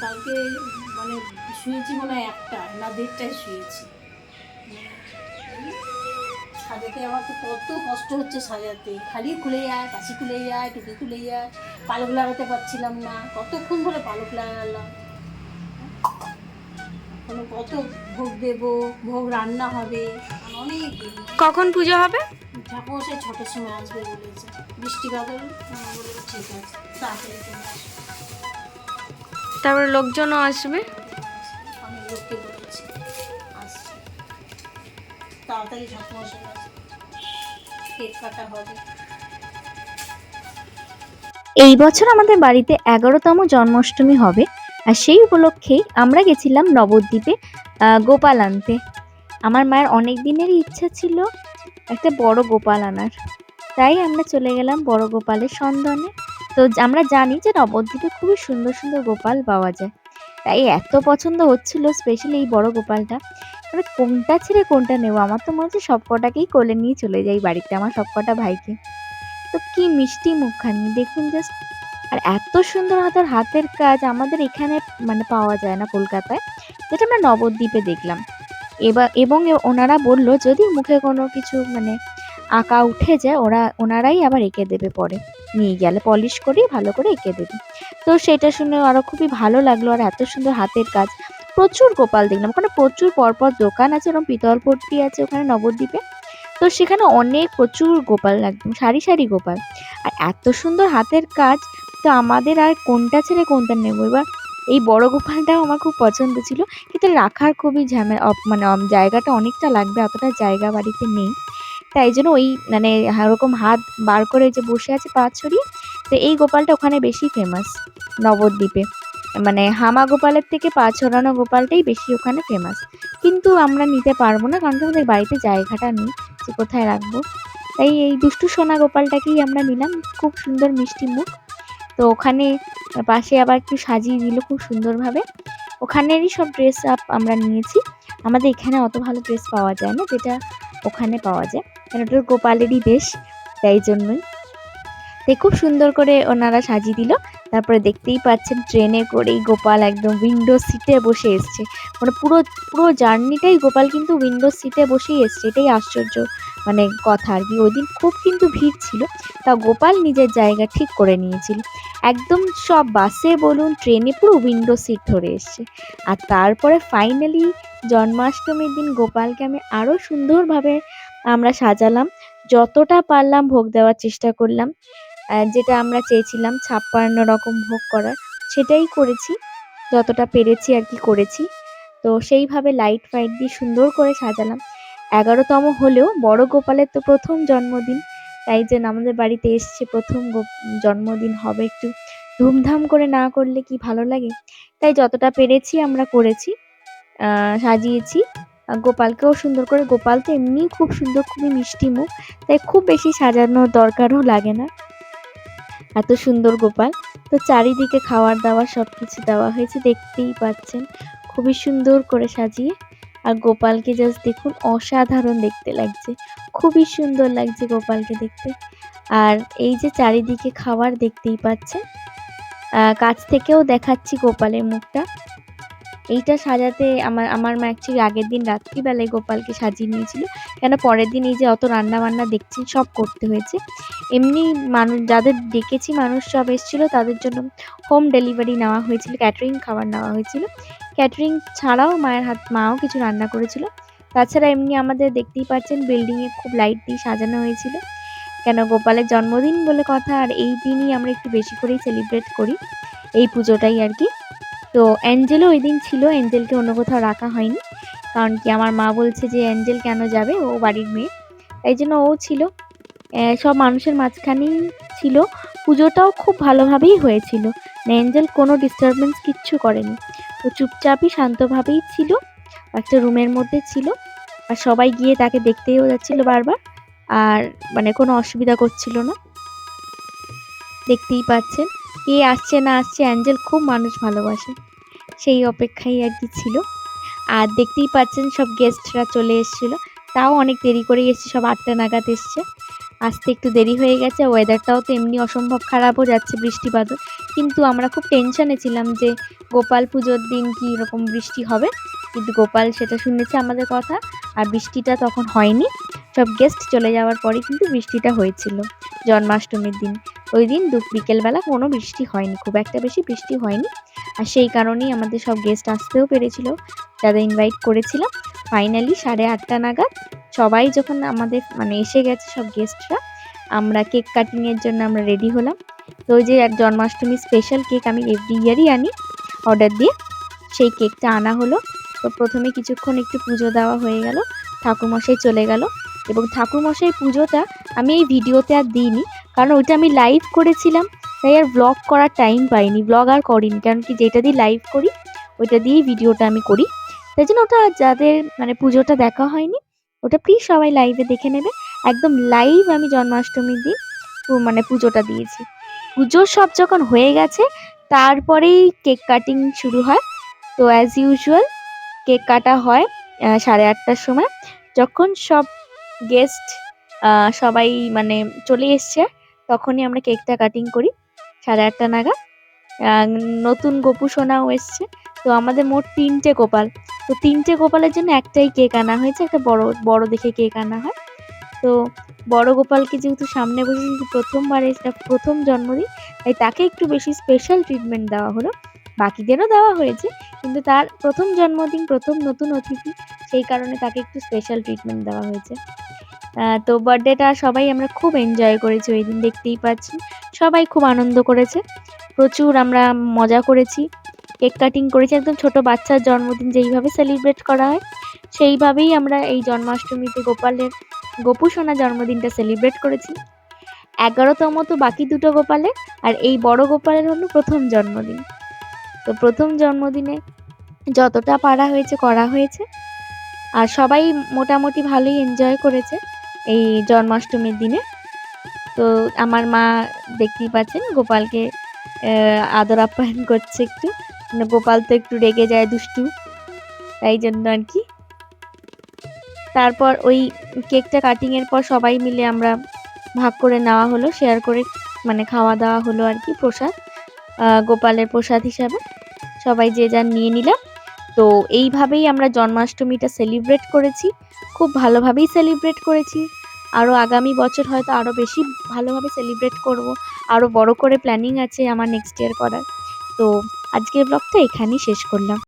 কালকে মানে শুয়েছি মনে হয় একটা না দেড়টায় শুয়েছি। সাজাতে আমার তো কত কষ্ট হচ্ছে সাজাতে। খালি খুলে যায় কাশি খুলে যায় টুপি খুলে যায় পালক লাগাতে পারছিলাম না কতক্ষণ ধরে পালক লাগালাম। কত ভোগ দেব ভোগ রান্না হবে অনেক কখন পুজো হবে? ঠাকুর সেই ছটার সময় আসবে বলেছে। বৃষ্টি বাদল ঠিক আছে তাড়াতাড়ি তারপরে লোকজনও আসবে। তাড়াতাড়ি কেক কাটা হবে। এই বছর আমাদের বাড়িতে এগারোতম জন্মাষ্টমী হবে আর সেই উপলক্ষেই আমরা গেছিলাম নবদ্বীপে আহ, গোপাল আনতে। আমার মায়ের অনেক দিনেরই ইচ্ছা ছিল একটা বড় গোপাল আনার। তাই আমরা চলে গেলাম বড় গোপালের সন্ধানে। তো আমরা জানি যে নবদ্বীপে খুবই সুন্দর সুন্দর গোপাল পাওয়া যায়। তাই এত পছন্দ হচ্ছিল স্পেশালি এই বড় গোপালটা। মানে কোনটা ছেড়ে কোনটা নেব? আমার তো মনে হচ্ছে সব কটাকেই কোলে নিয়ে চলে যাই বাড়িতে, আমার সব কটা ভাইকে। তো কি মিষ্টি মুখখানি, দেখুন জাস্ট আর এত সুন্দর হাতের হাতের কাজ আমাদের এখানে মানে পাওয়া যায় না কলকাতায়, যেটা আমরা নবদ্বীপে দেখলাম। এবার এবং ওনারা বলল যদি মুখে কোনো কিছু মানে আঁকা উঠে যায়, ওরা, ওনারাই আবার এঁকে দেবে পরে। নিয়ে গেলে পলিশ করে, ভালো করে এঁকে দেবে। তো সেটা শুনে আরও খুবই ভালো লাগল আর এত সুন্দর হাতের কাজ। প্রচুর গোপাল দেখলাম, ওখানে প্রচুর পরপর দোকান আছে এবং পিতলপট্টি আছে ওখানে নবদ্বীপে। তো সেখানে অনেক প্রচুর গোপাল একদম সারি সারি গোপাল। আর এত সুন্দর হাতের কাজ, তো আমাদের আর কোনটা ছেড়ে কোনটা নেব? এবার এই বড় গোপালটাও আমার খুব পছন্দ ছিল, কিন্তু রাখার খুবই ঝামেলা মানে জায়গাটা অনেকটা লাগবে, অতটা জায়গা বাড়িতে নেই। তাই জন্য ওই মানে ওরকম হাত বার করে যে বসে আছে পা ছড়িয়ে, তো এই গোপালটা ওখানে বেশি ফেমাস নবদ্বীপে। মানে হামা গোপালের থেকে পা ছড়ানো গোপালটাই বেশি ওখানে ফেমাস কিন্তু আমরা নিতে পারব না কারণ আমাদের বাড়িতে জায়গাটা নেই যে কোথায় রাখব। তাই এই দুষ্টু সোনা গোপালটাকেই আমরা নিলাম, খুব সুন্দর মিষ্টি মুখ। তো ওখানে পাশে আবার একটু সাজিয়ে দিল খুব সুন্দরভাবে। ওখানেরই সব ড্রেস আপ আমরা নিয়েছি। আমাদের এখানে অত ভালো ড্রেস পাওয়া যায় না, যেটা ওখানে পাওয়া যায়। কারণ ওটা গোপালেরই দেশ, তাই জন্যই। তাই খুব সুন্দর করে ওনারা সাজিয়ে দিল। তারপরে দেখতেই পাচ্ছেন ট্রেনে করেই গোপাল একদম উইন্ডো সিটে বসে এসছে। মানে পুরো পুরো জার্নিটাই গোপাল কিন্তু উইন্ডো সিটে বসেই এসছে। এটাই আশ্চর্য। মানে কথা আর কি। ওই দিন খুব কিন্তু ভিড় ছিল। তা গোপাল নিজের জায়গা ঠিক করে নিয়েছিল। একদম সব বাসে বলুন, ট্রেনে পুরো উইন্ডো সিট ধরে এসছে। আর তারপরে ফাইনালি জন্মাষ্টমীর দিন গোপালকে আমি আরও সুন্দরভাবে আমরা সাজালাম। যতটা পারলাম ভোগ দেওয়ার চেষ্টা করলাম। যেটা আমরা চেয়েছিলাম ছাপ্পান্ন রকম ভোগ করার, সেটাই করেছি। যতটা পেরেছি আর কি করেছি। তো সেইভাবে লাইট ফাইট দিয়ে সুন্দর করে সাজালাম। এগারোতম হলেও বড় গোপালের তো প্রথম জন্মদিন। তাই জন্য আমাদের বাড়িতে এসছে প্রথম জন্মদিন। হবে একটু ধুমধাম করে না করলে কি ভালো লাগে? তাই যতটা পেরেছি আমরা করেছি সাজিয়েছি। গোপালকেও সুন্দর করে, গোপাল তো এমনি খুব সুন্দর, খুবই মিষ্টি মুখ। তাই খুব বেশি সাজানোর দরকারও লাগে না। এত সুন্দর গোপাল। তো চারিদিকে খাওয়ার দাওয়ার সব কিছু দেওয়া হয়েছে, দেখতেই পাচ্ছেন। খুবই সুন্দর করে সাজিয়ে আর গোপালকে জাস্ট দেখুন অসাধারণ দেখতে লাগছে। খুবই সুন্দর লাগছে গোপালকে দেখতে। আর এই যে চারিদিকে খাবার দেখতেই পাচ্ছে কাছ থেকেও দেখাচ্ছি গোপালের মুখটা। এইটা সাজাতে আমার আমার মা অ্যাকচুয়ালি আগের দিন রাত্রিবেলায় গোপালকে সাজিয়ে নিয়েছিল। কেন পরের দিন এই যে অত রান্না বান্না দেখছি সব করতে হয়েছে। এমনি মানুষ যাদের ডেকেছি মানুষ সব এসেছিল, তাদের জন্য হোম ডেলিভারি নেওয়া হয়েছিল ক্যাটারিং খাবার নেওয়া হয়েছিল। ক্যাটারিং ছাড়াও মায়ের হাত, মাও কিছু রান্না করেছিল। তাছাড়া এমনি আমাদের দেখতেই পাচ্ছেন বিল্ডিংয়ে খুব লাইট দিয়ে সাজানো হয়েছিল। কেন গোপালের জন্মদিন বলে কথা, আর এই দিনই আমরা একটু বেশি করেই সেলিব্রেট করি। এই পুজোটাই আর কি। তো অ্যাঞ্জেলও ওই দিন ছিল, অ্যাঞ্জেলকে অন্য কোথাও রাখা হয়নি। কারণ কি আমার মা বলছে যে অ্যাঞ্জেল কেন যাবে? ও বাড়ির মেয়ে। তাই জন্য ও ছিল। সব মানুষের মাঝখানেই ছিল। পুজোটাও খুব ভালোভাবেই হয়েছিল। অ্যাঞ্জেল কোনো ডিস্টারবেন্স কিচ্ছু করেনি। ও চুপচাপই শান্তভাবেই ছিল। একটা রুমের মধ্যে ছিল। আর সবাই গিয়ে তাকে দেখতেও যাচ্ছিল বারবার। আর মানে কোনো অসুবিধা করছিল না। দেখতেই পাচ্ছেন। কে আসছে না আসছে অ্যাঞ্জেল খুব মানুষ ভালোবাসে। সেই অপেক্ষায় আর কি ছিল। আর দেখতেই পাচ্ছেন সব গেস্টরা চলে এসেছিল। তাও অনেক দেরি করে এসছে, সব আটটা নাগাদ এসছে। আসতে একটু দেরি হয়ে গেছে ওয়েদারটাও তো এমনি অসম্ভব খারাপও যাচ্ছে বৃষ্টিপাতও। কিন্তু আমরা খুব টেনশনে ছিলাম যে গোপাল পুজোর দিন কি এরকম বৃষ্টি হবে। কিন্তু গোপাল সেটা শুনেছে আমাদের কথা, আর বৃষ্টিটা তখন হয়নি। সব গেস্ট চলে যাওয়ার পরে কিন্তু বৃষ্টিটা হয়েছিল, জন্মাষ্টমীর দিন। ওই দিন দু বিকেলবেলা কোনো বৃষ্টি হয়নি, খুব একটা বেশি বৃষ্টি হয়নি। আর সেই কারণেই আমাদের সব গেস্ট আসতেও পেরেছিল। যাদের ইনভাইট করেছিলাম ফাইনালি সাড়ে আটটা নাগাদ সবাই যখন আমাদের মানে এসে গেছে সব গেস্টরা আমরা কেক কাটিংয়ের জন্য আমরা রেডি হলাম। তো ওই যে জন্মাষ্টমী স্পেশাল কেক আমি এভরি ইয়ারই আনি অর্ডার দিয়ে। সেই কেকটা আনা হলো। তো প্রথমে কিছুক্ষণ একটু পুজো দেওয়া হয়ে গেল, ঠাকুরমশাই চলে গেল এবং ঠাকুরমশাই পুজোটা আমি এই ভিডিওতে আর দিইনি, কারণ ওইটা আমি লাইভ করেছিলাম। তাই আর ব্লগ করার টাইম পাইনি ব্লগ আর করিনি, কারণ কি যেটা দিয়ে লাইভ করি, ওইটা দিয়েই ভিডিওটা আমি করি। তাই জন্য ওটা যাদের মানে পুজোটা দেখা হয়নি, ওটা প্লিজ সবাই লাইভে দেখে নেবে। একদম লাইভ আমি জন্মাষ্টমীর দিন মানে পুজোটা দিয়েছি। পুজো সব যখন হয়ে গেছে, তারপরেই কেক কাটিং শুরু হয়। তো অ্যাজ ইউজুয়াল কেক কাটা হয় সাড়ে আটটার সময়। যখন সব গেস্ট সবাই মানে চলে এসছে, তখনই আমরা কেকটা কাটিং করি। সাড়ে আটটা নাগাদ। নতুন গোপু সোনাও এসছে। তো আমাদের মোট তিনটে গোপাল। তো তিনটে গোপালের জন্য একটাই কেক আনা হয়েছে, একটা বড় বড় দেখে কেক আনা হয়। তো বড় গোপালকে যেহেতু সামনে বসে প্রথমবার এটা প্রথম জন্মদিন, তাই তাকে একটু বেশি স্পেশাল ট্রিটমেন্ট দেওয়া হলো। বাকিদেরও দেওয়া হয়েছে, কিন্তু তার প্রথম জন্মদিন, প্রথম নতুন অতিথি, সেই কারণে তাকে একটু স্পেশাল ট্রিটমেন্ট দেওয়া হয়েছে। তো বার্থডেটা সবাই আমরা খুব এনজয় করেছি ওই দিন, দেখতেই পাচ্ছি। সবাই খুব আনন্দ করেছে। প্রচুর আমরা মজা করেছি। কেক কাটিং করেছি। একদম ছোট বাচ্চার জন্মদিন যেইভাবে সেলিব্রেট করা হয়, সেইভাবেই আমরা এই জন্মাষ্টমীতে গোপালের, গোপু সোনা জন্মদিনটা সেলিব্রেট করেছি। এগারোতম তো বাকি দুটো গোপালের, আর এই বড় গোপালের হলো প্রথম জন্মদিন। তো প্রথম জন্মদিনে যতটা পারা হয়েছে, করা হয়েছে। আর সবাই মোটামুটি ভালোই এনজয় করেছে এই জন্মাষ্টমীর দিনে। তো আমার মা দেখতেই পাচ্ছেন, গোপালকে আদর আপ্যায়ন করছে একটু। মানে গোপাল তো একটু রেগে যায় দুষ্টু, তাই জন্য আর কি। তারপর ওই কেকটা কাটিং এর পর সবাই মিলে আমরা ভাগ করে নেওয়া হলো শেয়ার করে মানে খাওয়া দাওয়া হলো আর কি প্রসাদ গোপালের প্রসাদ হিসাবে। সবাই যে যার নিয়ে নিলাম তো এইভাবেই আমরা জন্মাষ্টমীটা সেলিব্রেট করেছি, খুব ভালোভাবেই সেলিব্রেট করেছি। আরও আগামী বছর হয়তো আরও বেশি ভালোভাবে সেলিব্রেট করব। আরও বড় করে প্ল্যানিং আছে আমার নেক্সট ইয়ার করার। তো আজকের ব্লগটা এখানেই শেষ করলাম।